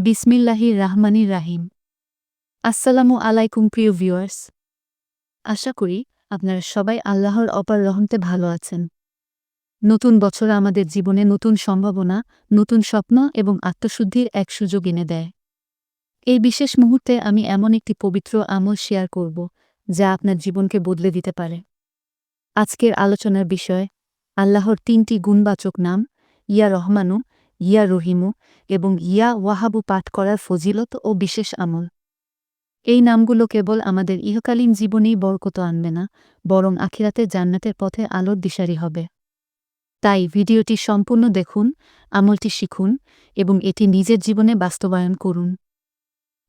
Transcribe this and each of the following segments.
বিসমিল্লাহির রাহমানির রাহিম। আসসালামু আলাইকুম প্রিয় ভিউয়ার্স। আশা করি আপনারা সবাই আল্লাহর অপার রহমতে ভালো আছেন। নতুন বছর আমাদের জীবনে নতুন সম্ভাবনা, নতুন স্বপ্ন এবং আত্মশুদ্ধির এক সুযোগ এনে দেয়। এই বিশেষ মুহূর্তে আমি এমন একটি পবিত্র আমল শেয়ার করব, যা আপনার জীবনকে বদলে দিতে পারে। আজকের আলোচনার বিষয়, আল্লাহর তিনটি গুণবাচক নাম, ইয়া রহমানু ইয়া রহিমু এবং ইয়া ওয়াহাবু পাঠ করার ফজিলত ও বিশেষ আমল। এই নামগুলো কেবল আমাদের ইহকালীন জীবনেই বরকত আনবে না, বরং আখিরাতে জান্নাতের পথে আলোর দিশারি হবে। তাই ভিডিওটি সম্পূর্ণ দেখুন, আমলটি শিখুন এবং এটি নিজের জীবনে বাস্তবায়ন করুন।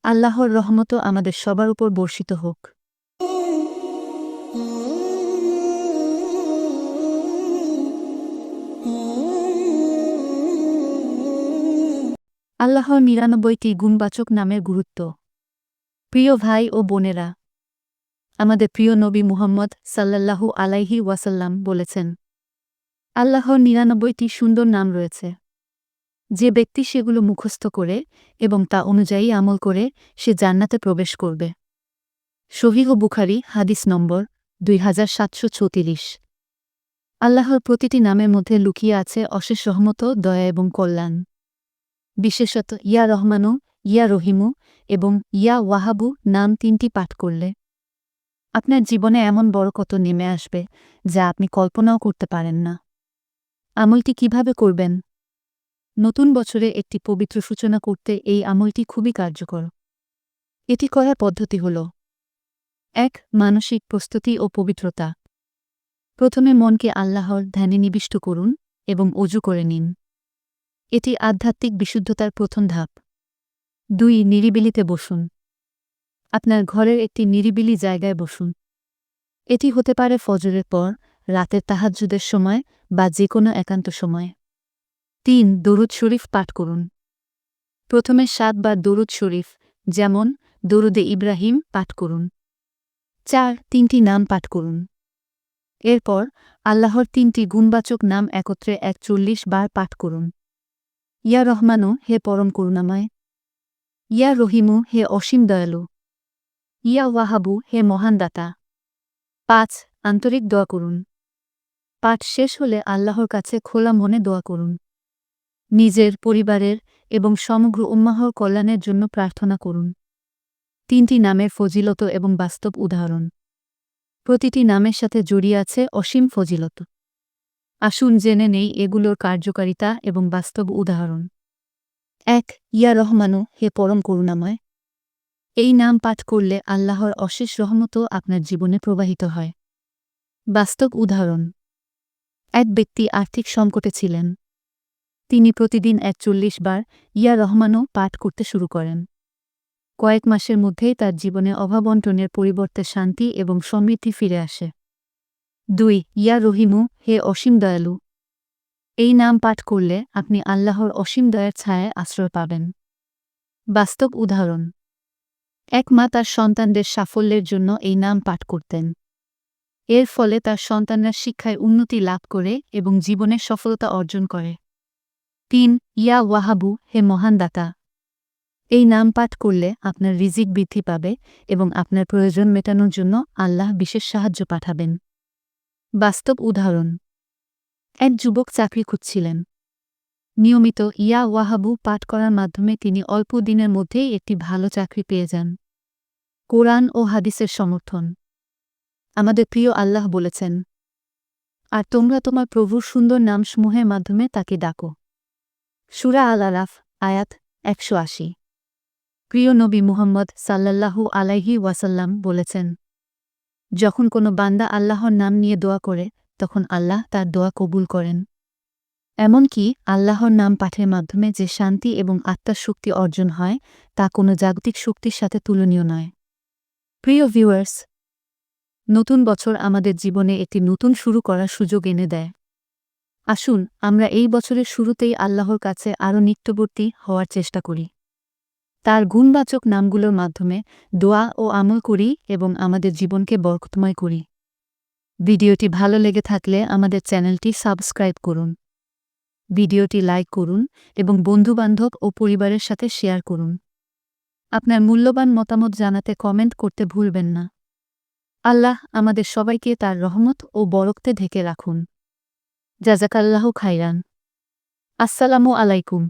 আল্লাহর রহমত আমাদের সবার উপর বর্ষিত হোক। আল্লাহর নিরানব্বইটি গুণবাচক নামের গুরুত্ব। প্রিয় ভাই ও বোনেরা, আমাদের প্রিয় নবী মুহাম্মদ সাল্লাল্লাহু আলাইহি ওয়াসাল্লাম বলেছেন, আল্লাহর নিরানব্বইটি সুন্দর নাম রয়েছে। যে ব্যক্তি সেগুলো মুখস্থ করে এবং তা অনুযায়ী আমল করে, সে জান্নাতে প্রবেশ করবে। শহীহ বুখারি, হাদিস নম্বর দুই হাজার সাতশো চৌত্রিশ আল্লাহর প্রতিটি নামের মধ্যে লুকিয়ে আছে অশেষ সহমত দয়া এবং কল্যাণ। বিশেষত ইয়া রহমানু, ইয়া রহিমু এবং ইয়া ওয়াহাবু নাম তিনটি পাঠ করলে আপনার জীবনে এমন বড় কত নেমে আসবে যা আপনি কল্পনাও করতে পারেন না। আমলটি কীভাবে করবেন? নতুন বছরে একটি পবিত্র সূচনা করতে এই আমলটি খুবই কার্যকর। এটি করার পদ্ধতি হল এক, মানসিক প্রস্তুতি ও পবিত্রতা। প্রথমে মনকে আল্লাহর ধ্যানে নিবিষ্ট করুন এবং অজু করে নিন। এটি আধ্যাত্মিক বিশুদ্ধতার প্রথম ধাপ। দুই, নিরিবিলিতে বসুন। আপনার ঘরের একটি নিরিবিলি জায়গায় বসুন। এটি হতে পারে ফজরের পর, রাতের তাহাজ্জুদের সময় বা যে কোনো একান্ত সময়। তিন, দরুদ শরীফ পাঠ করুন। প্রথমে সাতবার দরুদ শরীফ, যেমন দরুদে ইব্রাহিম পাঠ করুন। চার, তিনটি নাম পাঠ করুন। এরপর আল্লাহর তিনটি গুণবাচক নাম একত্রে একচল্লিশ বার পাঠ করুন। ইয়া রহমানু হে পরম করুণাময়। ইয়া রহিমু হে অসীম দয়ালু। ইয়া ওয়াহাবু হে মহান দাতা। পাঁচ, আন্তরিক দোয়া করুন। পাঠ শেষ হলে আল্লাহর কাছে খোলা মনে দোয়া করুন। নিজের, পরিবারের এবং সমগ্র উম্মাহর কল্যাণের জন্য প্রার্থনা করুন। তিনটি নামের ফজিলত এবং বাস্তব উদাহরণ। প্রতিটি নামের সাথে জড়িয়ে আছে অসীম ফজিলত। আসুন জেনে নেই এগুলোর কার্যকারিতা এবং বাস্তব উদাহরণ। এক, ইয়া রহমানু, হে পরম করুণাময়। এই নাম পাঠ করলে আল্লাহর অশেষ রহমত আপনার জীবনে প্রবাহিত হয়। বাস্তব উদাহরণ। এক ব্যক্তি আর্থিক সংকটে ছিলেন। তিনি প্রতিদিন একচল্লিশ বার ইয়া রহমানও পাঠ করতে শুরু করেন। কয়েক মাসের মধ্যেই তার জীবনে অভাবন্টনের পরিবর্তে শান্তি এবং সমৃদ্ধি ফিরে আসে। দুই, ইয়া রহিমু, হে অসীম দয়ালু। এই নাম পাঠ করলে আপনি আল্লাহর অসীম দয়ার ছায়ায় আশ্রয় পাবেন। বাস্তব উদাহরণ। এক মা তার সন্তানদের সাফল্যের জন্য এই নাম পাঠ করতেন। এর ফলে তার সন্তানরা শিক্ষায় উন্নতি লাভ করে এবং জীবনে সফলতা অর্জন করে। তিন, ইয়া ওয়াহাবু, হে মহান দাতা। এই নাম পাঠ করলে আপনার রিজিক বৃদ্ধি পাবে এবং আপনার প্রয়োজন মেটানোর জন্য আল্লাহ বিশেষ সাহায্য পাঠাবেন। বাস্তব উদাহরণ। এক যুবক চাকরি খুঁজছিলেন। নিয়মিত ইয়া ওয়াহাবু পাঠ করার মাধ্যমে তিনি অল্প দিনের মধ্যেই একটি ভালো চাকরি পেয়ে যান। কোরআন ও হাদিসের সমর্থন। আমাদের প্রিয় আল্লাহ বলেছেন, আর তোমরা তোমার প্রভুর সুন্দর নামসমূহের মাধ্যমে তাকে ডাকো। সুরা আল আলাফ আয়াত একশো আশি। প্রিয় নবী মুহাম্মদ সাল্লাল্লাহু আলাইহি ওয়াসাল্লাম বলেছেন যখন কোনো বান্দা আল্লাহর নাম নিয়ে দোয়া করে, তখন আল্লাহ তার দোয়া কবুল করেন। এমনকি আল্লাহর নাম পাঠের মাধ্যমে যে শান্তি এবং আত্মার শক্তি অর্জন হয়, তা কোনো জাগতিক শক্তির সাথে তুলনীয় নয়। প্রিয় ভিউয়ার্স, নতুন বছর আমাদের জীবনে একটি নতুন শুরু করার সুযোগ এনে দেয়। আসুন, আমরা এই বছরের শুরুতেই আল্লাহর কাছে আরও নিত্যবর্তী হওয়ার চেষ্টা করি। তার গুণবাচক নামগুলোর মাধ্যমে দোয়া ও আমল করি এবং আমাদের জীবনকে বরকতময় করি। ভিডিওটি ভালো লেগে থাকলে আমাদের চ্যানেলটি সাবস্ক্রাইব করুন। ভিডিওটি লাইক করুন এবং বন্ধুবান্ধব ও পরিবারের সাথে শেয়ার করুন। আপনার মূল্যবান মতামত জানাতে কমেন্ট করতে ভুলবেন না। আল্লাহ আমাদের সবাইকে তার রহমত ও বরকতে ঢেকে রাখুন। জাজাকাল্লাহ খাইরান আসসালামু আলাইকুম।